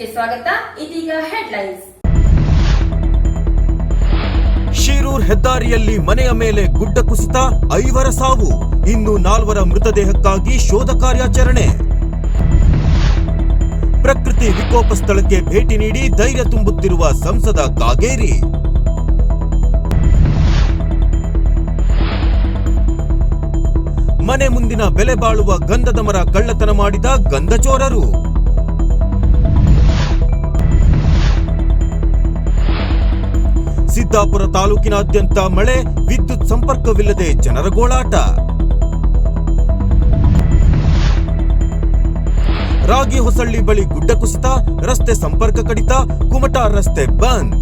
ನ್ಯೂಸ್ಗೆ ಸ್ವಾಗತ. ಇದೀಗ ಹೆಡ್ಲೈನ್ಸ್ ಶಿರೂರ್ ಹೆದ್ದಾರಿಯಲ್ಲಿ ಮನೆಯ ಮೇಲೆ ಗುಡ್ಡ ಕುಸಿತ, ಐವರ ಸಾವು, ಇನ್ನು ನಾಲ್ವರ ಮೃತದೇಹಕ್ಕಾಗಿ ಶೋಧ ಕಾರ್ಯಾಚರಣೆ. ಪ್ರಕೃತಿ ವಿಕೋಪ ಸ್ಥಳಕ್ಕೆ ಭೇಟಿ ನೀಡಿ ಧೈರ್ಯ ತುಂಬುತ್ತಿರುವ ಸಂಸದ ಕಾಗೇರಿ. ಮನೆ ಮುಂದಿನ ಬೆಲೆ ಬಾಳುವ ಗಂಧದ ಮರ ಕಳ್ಳತನ ಮಾಡಿದ ಗಂಧಚೋರರು. ಸಿದ್ದಾಪುರ ತಾಲೂಕಿನಾದ್ಯಂತ ಮಳೆ, ವಿದ್ಯುತ್ ಸಂಪರ್ಕವಿಲ್ಲದೆ ಜನರ ಗೋಳಾಟ. ರಾಗಿ ಹೊಸಳ್ಳಿ ಬಳಿ ಗುಡ್ಡ ಕುಸಿತ, ರಸ್ತೆ ಸಂಪರ್ಕ ಕಡಿತ, ಕುಮಟಾ ರಸ್ತೆ ಬಂದ್.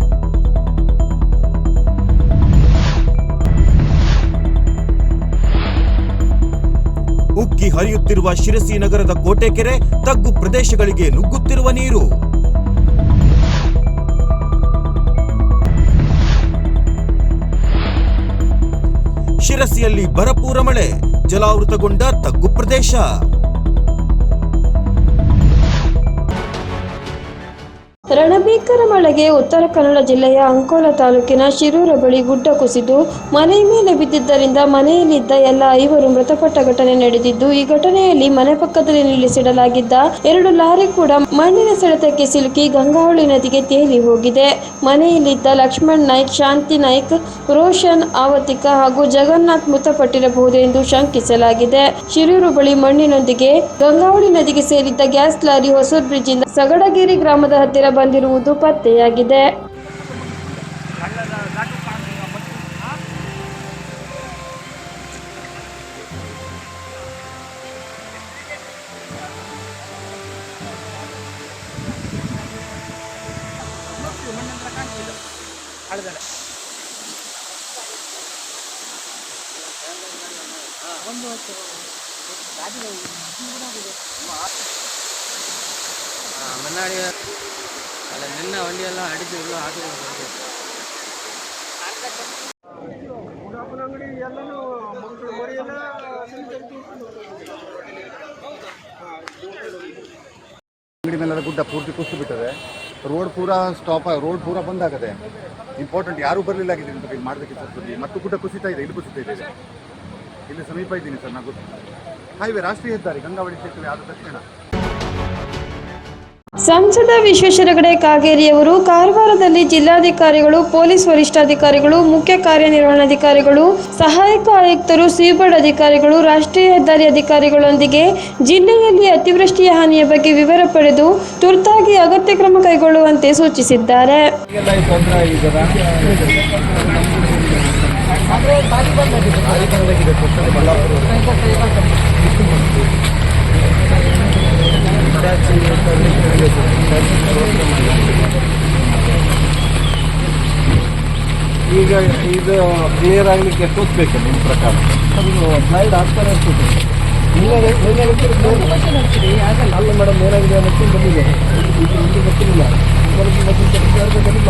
ಉಕ್ಕಿ ಹರಿಯುತ್ತಿರುವ ಶಿರಸಿ ನಗರದ ಕೋಟೆಕೆರೆ ತಗ್ಗು ಪ್ರದೇಶಗಳಿಗೆ ನುಗ್ಗುತ್ತಿರುವ ನೀರು. ಶಿರಸಿಯಲ್ಲಿ ಭರಪೂರ ಮಳೆ ಜಲಾವೃತಗೊಂಡ ತಗ್ಗು ಪ್ರದೇಶ. ರಣಭೀಕರ ಮಳೆಗೆ ಉತ್ತರ ಕನ್ನಡ ಜಿಲ್ಲೆಯ ಅಂಕೋಲ ತಾಲೂಕಿನ ಶಿರೂರ ಬಳಿ ಗುಡ್ಡ ಕುಸಿದು ಮನೆ ಮೇಲೆ ಬಿದ್ದಿದ್ದರಿಂದ ಮನೆಯಲ್ಲಿದ್ದ ಎಲ್ಲ ಐವರು ಮೃತಪಟ್ಟ ಘಟನೆ ನಡೆದಿದ್ದು, ಈ ಘಟನೆಯಲ್ಲಿ ಮನೆ ಪಕ್ಕದಲ್ಲಿ ನಿಲ್ಲಿಸಿಡಲಾಗಿದ್ದ ಎರಡು ಲಾರಿ ಕೂಡ ಮಣ್ಣಿನ ಸೆಳೆತಕ್ಕೆ ಸಿಲುಕಿ ಗಂಗಾವಳಿ ನದಿಗೆ ತೇಲಿ ಹೋಗಿದೆ. ಮನೆಯಲ್ಲಿದ್ದ ಲಕ್ಷ್ಮಣ್ ನಾಯ್ಕ್, ಶಾಂತಿ ನಾಯ್ಕ್, ರೋಷನ್ ಆವತಿಕ ಹಾಗೂ ಜಗನ್ನಾಥ್ ಮೃತಪಟ್ಟಿರಬಹುದು ಎಂದು ಶಂಕಿಸಲಾಗಿದೆ. ಶಿರೂರು ಬಳಿ ಮಣ್ಣಿನೊಂದಿಗೆ ಗಂಗಾವಳಿ ನದಿಗೆ ಸೇರಿದ್ದ gas lorry Hosur bridge Sagadageri ಗ್ರಾಮದ ಹತ್ತಿರ ಬಂದಿರುವುದು ಪತ್ತೆಯಾಗಿದೆ. முன்னாடி அதில் நின்ன வண்டியெல்லாம் அடித்து உள்ள ஆட்டுக்கு ಅಂಗಡಿ ಮೇಲೆಲ್ಲ ಗುಡ್ಡ ಪೂರ್ತಿ ಕುಸಿದು ಬಿಟ್ಟದೆ ರೋಡ್ ಪೂರ ಸ್ಟಾಪ್ ರೋಡ್ ಪೂರ ಬಂದ್ ಆಗದೆ ಇಂಪಾರ್ಟೆಂಟ್ ಯಾರೂ ಬರಲಿಲ್ಲ ಆಗಿದೆ ಅಂತ ಇಲ್ಲಿ ಮಾಡಬೇಕಿತ್ತು ಸುದ್ದಿ ಮತ್ತು ಗುಡ್ಡ ಕುಸಿತಾ ಇದೆ ಇಲ್ಲಿ ಕುಸಿತಾ ಇದೆ ಇಲ್ಲಿ ಸಮೀಪ ಇದ್ದೀನಿ ಸರ್ ನಾವು ಹೈವೇ ರಾಷ್ಟ್ರೀಯ ಹೆದ್ದಾರಿ ಗಂಗಾವಳಿ ಸೇತುವೆ ಆದ ತಕ್ಷಣ ಸಂಸದ ವಿಶ್ವೇಶ್ವರ ಹೆಗಡೆ ಕಾಗೇರಿಯವರು ಕಾರವಾರದಲ್ಲಿ ಜಿಲ್ಲಾಧಿಕಾರಿಗಳು, ಪೊಲೀಸ್ ವರಿಷ್ಠಾಧಿಕಾರಿಗಳು, ಮುಖ್ಯ ಕಾರ್ಯನಿರ್ವಹಣಾಧಿಕಾರಿಗಳು, ಸಹಾಯಕ ಆಯುಕ್ತರು ಸಿಬರ್ಡ್ ಅಧಿಕಾರಿಗಳು, ರಾಷ್ಟ್ರೀಯ ಹೆದ್ದಾರಿ ಅಧಿಕಾರಿಗಳೊಂದಿಗೆ ಜಿಲ್ಲೆಯಲ್ಲಿ ಅತಿವೃಷ್ಟಿಯ ಹಾನಿಯ ಬಗ್ಗೆ ವಿವರ ಪಡೆದು ತುರ್ತಾಗಿ ಅಗತ್ಯ ಕ್ರಮ ಕೈಗೊಳ್ಳುವಂತೆ ಸೂಚಿಸಿದ್ದಾರೆ. ಈಗ ಇದು ಕ್ಲಿಯರ್ ಆಗಲಿಕ್ಕೆ ಎಷ್ಟೊತ್ತು ಬೇಕು ನಿಮ್ಮ ಪ್ರಕಾರ. ಅದು ಸ್ಲೈಡ್ ಆಗ್ತಾರೆ ಅಷ್ಟು. ಅಲ್ಲ? ಮೇಡಮ್ ಏನಾಗಿದೆ ಮಷಿನ್ ಬಂದಿದೆ. ಇದು ಗೊತ್ತಿಲ್ಲ. ಸ್ವಲ್ಪ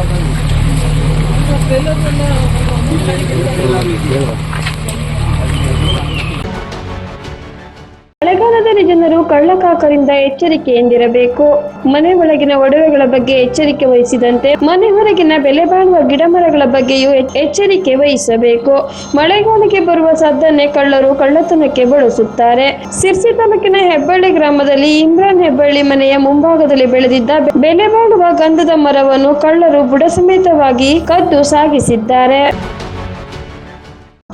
ಮಳೆಗಾಲದಲ್ಲಿ ಜನರು ಕಳ್ಳಕಾಕರಿಂದ ಎಚ್ಚರಿಕೆಯಿಂದಿರಬೇಕು. ಮನೆ ಒಳಗಿನ ಒಡವೆಗಳ ಬಗ್ಗೆ ಎಚ್ಚರಿಕೆ ವಹಿಸಿದಂತೆ ಮನೆ ಹೊರಗಿನ ಬೆಲೆ ಬಾಳುವ ಗಿಡಮರಗಳ ಬಗ್ಗೆಯೂ ಎಚ್- ಎಚ್ಚರಿಕೆ ವಹಿಸಬೇಕು. ಮಳೆಗಾಲಕ್ಕೆ ಬರುವ ಸದ್ದನ್ನೇ ಕಳ್ಳರು ಕಳ್ಳತನಕ್ಕೆ ಬಳಸುತ್ತಾರೆ. ಸಿರ್ಸಿ ತಾಲೂಕಿನ ಹೆಬ್ಬಳ್ಳಿ ಗ್ರಾಮದಲ್ಲಿ ಇಮ್ರಾನ್ ಹೆಬ್ಬಳ್ಳಿ ಮನೆಯ ಮುಂಭಾಗದಲ್ಲಿ ಬೆಳೆದಿದ್ದ ಬೆಲೆ ಬಾಳುವ ಗಂಧದ ಮರವನ್ನು ಕಳ್ಳರು ಬುಡಸಮೇತವಾಗಿ ಕದ್ದು ಸಾಗಿಸಿದ್ದಾರೆ.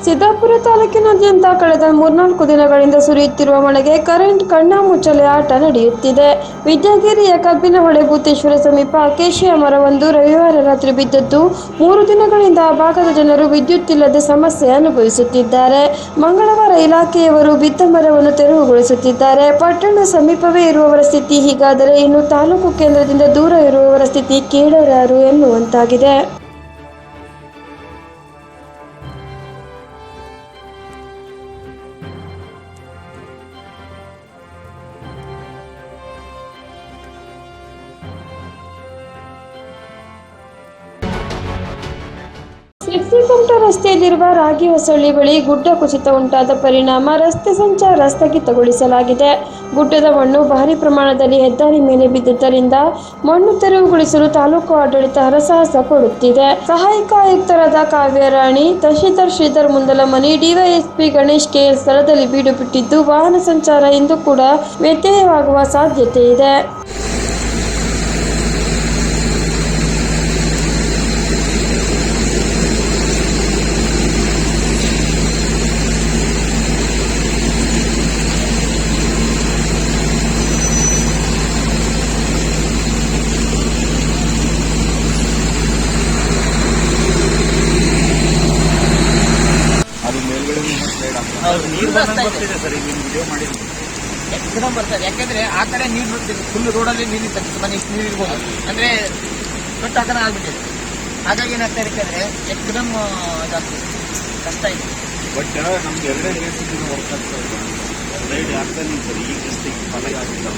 ಸಿದ್ದಾಪುರ ತಾಲೂಕಿನಾದ್ಯಂತ ಕಳೆದ ಮೂರ್ನಾಲ್ಕು ದಿನಗಳಿಂದ ಸುರಿಯುತ್ತಿರುವ ಮಳೆಗೆ ಕರೆಂಟ್ ಕಣ್ಣಾಮುಚ್ಚಲೆ ಆಟ ನಡೆಯುತ್ತಿದೆ. ವಿದ್ಯಾಗಿರಿಯ ಕಬ್ಬಿನಹೊಳೆ ಭೂತೇಶ್ವರ ಸಮೀಪ ಅಕೇಶಿಯ ಮರವೊಂದು ರವಿವಾರ ರಾತ್ರಿ ಬಿದ್ದದ್ದು. ಮೂರು ದಿನಗಳಿಂದ ಆ ಭಾಗದ ಜನರು ವಿದ್ಯುತ್ ಇಲ್ಲದೆ ಸಮಸ್ಯೆ ಅನುಭವಿಸುತ್ತಿದ್ದಾರೆ. ಮಂಗಳವಾರ ಇಲಾಖೆಯವರು ಬಿದ್ದ ಮರವನ್ನು ತೆರವುಗೊಳಿಸುತ್ತಿದ್ದಾರೆ. ಪಟ್ಟಣ ಸಮೀಪವೇ ಇರುವವರ ಸ್ಥಿತಿ ಹೀಗಾದರೆ ಇನ್ನು ತಾಲೂಕು ಕೇಂದ್ರದಿಂದ ದೂರ ಇರುವವರ ಸ್ಥಿತಿ ಕೇಳರಾರು ಎನ್ನುವಂತಾಗಿದೆ. ಮೆಕ್ಸಿಕಂಟ ರಸ್ತೆಯಲ್ಲಿರುವ ರಾಗಿ ಹೊಸಳ್ಳಿ ಬಳಿ ಗುಡ್ಡ ಕುಸಿತ ಉಂಟಾದ ಪರಿಣಾಮ ರಸ್ತೆ ಸಂಚಾರ ಸ್ಥಗಿತಗೊಳಿಸಲಾಗಿದೆ. ಗುಡ್ಡದ ಮಣ್ಣು ಭಾರಿ ಪ್ರಮಾಣದಲ್ಲಿ ಹೆದ್ದಾರಿ ಮೇಲೆ ಬಿದ್ದಿದ್ದರಿಂದ ಮಣ್ಣು ತೆರವುಗೊಳಿಸಲು ತಾಲೂಕು ಆಡಳಿತ ಹರಸಾಹಸ ಕೊಡುತ್ತಿದೆ. ಸಹಾಯಕ ಆಯುಕ್ತರಾದ ಕಾವ್ಯರಾಣಿ ತಹಶೀಲ್ದಾರ್ ಶ್ರೀಧರ್ ಮುಂದಲಮನಿ ಡಿವೈಎಸ್ಪಿ ಗಣೇಶ್ ಕೆ ಸ್ಥಳದಲ್ಲಿ ಬೀಡು ಬಿಟ್ಟಿದ್ದು ವಾಹನ ಸಂಚಾರ ಇಂದು ಕೂಡ ವ್ಯತ್ಯಯವಾಗುವ ಸಾಧ್ಯತೆ ಇದೆ ಅದು ಮೇಲ್ಗಡೆ ಹೌದು, ನೀರು ಬರ್ತಾ ಇದೆ. ಬರ್ತಿದೆ ಸರ್ ಈಗ ವಿಡಿಯೋ ಮಾಡಿದ್ದೀನಿ ಎಕ್ದಮ್ ಬರ್ತಾರೆ. ಯಾಕಂದ್ರೆ ಆ ಕಡೆ ನೀರು ಬರ್ತಿದೆ ಫುಲ್ ರೋಡಲ್ಲಿ ನೀರು ಇರ್ತದೆ. ಮನೆ ನೀರು ಇರ್ಬೋದು. ಅಂದ್ರೆ ದೊಡ್ಡ ಹಾಕನ ಆಗ್ಬಿಟ್ಟಿದೆ. ಹಾಗಾಗಿ ಏನಾಗ್ತಾ ಇರ್ತಂದ್ರೆ ಎಕ್ದಮ್ ಇದಾಗ್ತದೆ ಕಷ್ಟ ಇದೆ. ಬಟ್ ನಮ್ಗೆ ಎರಡೇ ರೇಸ್ ವರ್ಕ್ ಆಗ್ತಾ ಇದೆ. ರೈಡ್ ಆಗ್ತಾನೆ ಸರ್ ಈ ರಸ್ತೆಗೆ ಫಲ ಆಗಿಲ್ಲ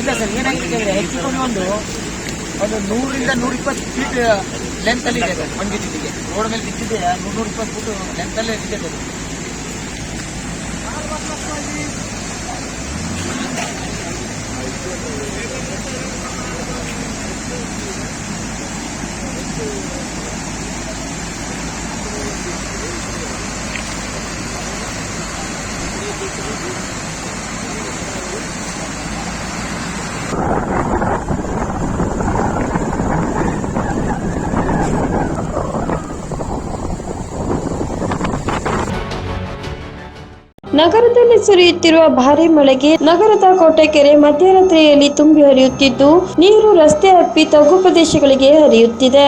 ಇಲ್ಲ ಸರ್ ಏನಾಗಿದೆ ಅಂದ್ರೆ ಹೆಚ್ಚು ಕಮ್ಮಿ ಒಂದು ಒಂದು ನೂರಿಂದ ನೂರ ಇಪ್ಪತ್ತು ಫೀಟ್ ಲೆಂತ್ ಅಲ್ಲಿ ಇದೆ ಸರ್ ಮಂಡಿ ಬಿದ್ದಿದ್ದಿಗೆ ರೋಡ್ ಮೇಲೆ ಬಿದ್ದಿದೆ ನೂರ ನೂರ ಇಪ್ಪತ್ತು ಫೀಟ್ ಲೆಂತ್ ಅಲ್ಲೇ ಬಿದ್ದಿದೆ ಅದು. ನಗರದಲ್ಲಿ ಸುರಿಯುತ್ತಿರುವ ಭಾರಿ ಮಳೆಗೆ ನಗರದ ಕೋಟೆಕೆರೆ ಮಧ್ಯರಾತ್ರಿಯಲ್ಲಿ ತುಂಬಿ ಹರಿಯುತ್ತಿದ್ದು, ನೀರು ರಸ್ತೆ ಹಪ್ಪಿ ತಗ್ಗು ಪ್ರದೇಶಗಳಿಗೆ ಹರಿಯುತ್ತಿದೆ.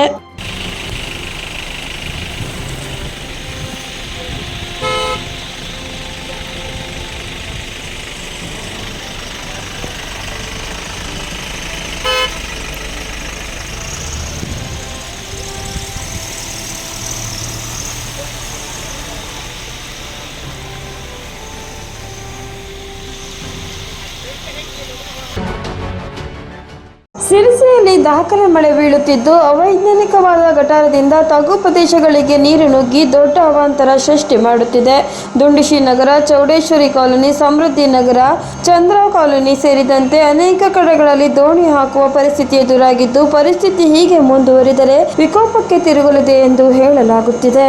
ಸಿರಿಸಿಯಲ್ಲಿ ದಾಖಲೆ ಮಳೆ ಬೀಳುತ್ತಿದ್ದು, ಅವೈಜ್ಞಾನಿಕವಾದ ಗಟಾರದಿಂದ ತಗ್ಗು ಪ್ರದೇಶಗಳಿಗೆ ನೀರು ನುಗ್ಗಿ ದೊಡ್ಡ ಅವಾಂತರ ಸೃಷ್ಟಿ ಮಾಡುತ್ತಿದೆ. ದುಂಡಿಶಿ ನಗರ, ಚೌಡೇಶ್ವರಿ ಕಾಲೋನಿ, ಸಮೃದ್ಧಿ ನಗರ, ಚಂದ್ರ ಕಾಲೋನಿ ಸೇರಿದಂತೆ ಅನೇಕ ಕಡೆಗಳಲ್ಲಿ ದೋಣಿ ಹಾಕುವ ಪರಿಸ್ಥಿತಿ ಎದುರಾಗಿದ್ದು, ಪರಿಸ್ಥಿತಿ ಹೀಗೆ ಮುಂದುವರಿದರೆ ವಿಕೋಪಕ್ಕೆ ತಿರುಗಲಿದೆ ಎಂದು ಹೇಳಲಾಗುತ್ತಿದೆ.